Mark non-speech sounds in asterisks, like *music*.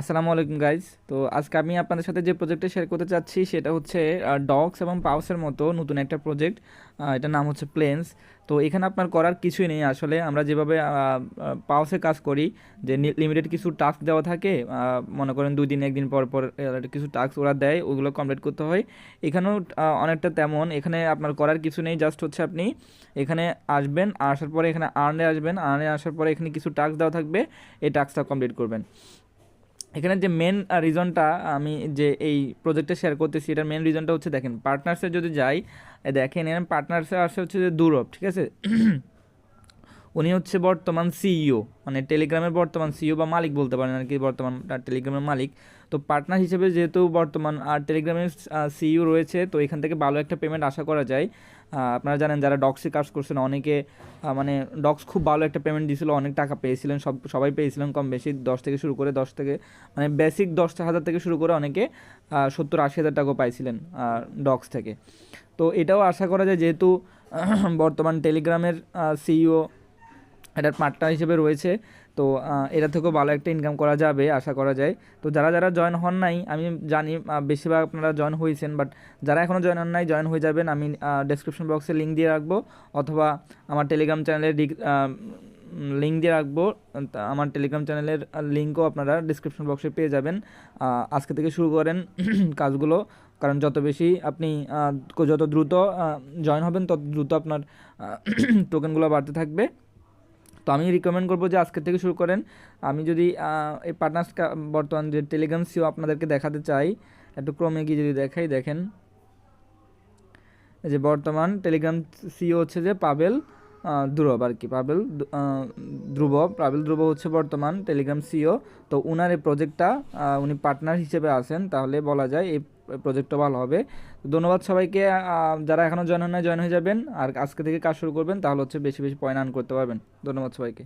আসসালামু আলাইকুম গাইজ তো আজকে আমি আপনাদের সাথে যে প্রজেক্টটা শেয়ার করতে চাচ্ছি, সেটা হচ্ছে ডগস এবং পাউসের মতো নতুন একটা প্রজেক্ট এটার নাম হচ্ছে প্লেন্স তো এখানে আপনার করার কিছুই নেই। আসলে আমরা যেভাবে পাউসে কাজ করি, যে লিমিটেড কিছু টাস্ক দেওয়া থাকে মনে করেন দুই দিন, একদিন পর পর কিছু টাস্ক ওরা দেয়, ওগুলো কমপ্লিট করতে হয়। এখানেও অনেকটা তেমন। এখানে আপনার করার কিছু নেই জাস্ট হচ্ছে আপনি এখানে আসবেন, আসার পরে এখানে আর্নে আসবেন আর্নে আসার পরে এখানে কিছু টাস্ক দেওয়া থাকবে, এই টাস্কটা কমপ্লিট করবেন। এখানে যে মেন রিজনটা আমি যে এই প্রজেক্টটা শেয়ার করতেছি, এটার মেন রিজনটা হচ্ছে দেখেন পার্টনার্সে যদি যাই, দেখেন এখানে পার্টনার্সে আসে হচ্ছে যে দূরব, ঠিক আছে? উনি হচ্ছে বর্তমান সিইও মানে টেলিগ্রামের বর্তমান সিইও বা মালিক বলতে পারেন আর কি, বর্তমান টেলিগ্রামের মালিক। তো পার্টনার হিসেবে যেহেতু বর্তমান, আর টেলিগ্রামের সিইও রয়েছে, তো এখান থেকে ভালো একটা পেমেন্ট আশা করা যায়। আপনারা জানেন যারা ডক্সে কাজ করছেন, অনেকে মানে ডক্স খুব ভালো একটা পেমেন্ট দিয়েছিল, অনেক টাকা পেয়েছিলেন, সব, সবাই পেয়েছিলেন কম বেশি, দশ থেকে শুরু করে দশ থেকে মানে বেসিক দশ হাজার থেকে শুরু করে অনেকে সত্তর আশি হাজার টাকাও পাইছিলেন ডক্স থেকে। তো এটাও আশা করা যায়, যেহেতু *clears throat* বর্তমান টেলিগ্রামের সিইও এটার পার্টনার হিসেবে রয়েছে। তো এটা থেকেও ভালো একটা ইনকাম করা যাবে, আশা করা যায়। তো, যারা যারা জয়েন হন নাই, আমি জানি বেশিরভাগ আপনারা জয়েন হয়েছেন বাট যারা এখনও জয়েন হন নাই জয়েন হয়ে যাবেন। আমি ডেসক্রিপশন বক্সে লিঙ্ক দিয়ে রাখব, অথবা আমার টেলিগ্রাম চ্যানেলের লিঙ্ক দিয়ে রাখব। আমার টেলিগ্রাম চ্যানেলের লিঙ্কও আপনারা ডিসক্রিপশন বক্সে পেয়ে যাবেন। আজকে থেকে শুরু করেন *clears throat* কাজগুলো, কারণ যত বেশি আপনি যত দ্রুত জয়েন হবেন, তত দ্রুত আপনার টোকেনগুলো *clears throat* বাড়তে থাকবে। তো আমি রিকমেন্ড করব যে আজকের থেকে শুরু করেন। আমি যদি এই পার্টনার্স বর্তমান যে টেলিগ্রাম সিও আপনাদেরকে দেখাতে চাই, একটু ক্রমে গিয়ে যদি দেখাই, দেখেন। যে বর্তমান টেলিগ্রাম সিও হচ্ছে যে পাবেল ধ্রুব আর কি। পাবেল ধ্রুব পাবেল ধ্রুব হচ্ছে বর্তমান টেলিগ্রাম সিও তো উনার এই প্রজেক্টটা উনি পার্টনার হিসেবে আছেন। তাহলে বলা যায় এই প্রজেক্টটা ভালো হবে। তো ধন্যবাদ সবাইকে। যারা এখনও জয়েন হয় জয়েন হয়ে যাবেন। আর আজকে থেকে কাজ শুরু করবেন, তাহলে হচ্ছে বেশি বেশি পয়েন্ট আর্ন করতে পারবেন। ধন্যবাদ সবাইকে।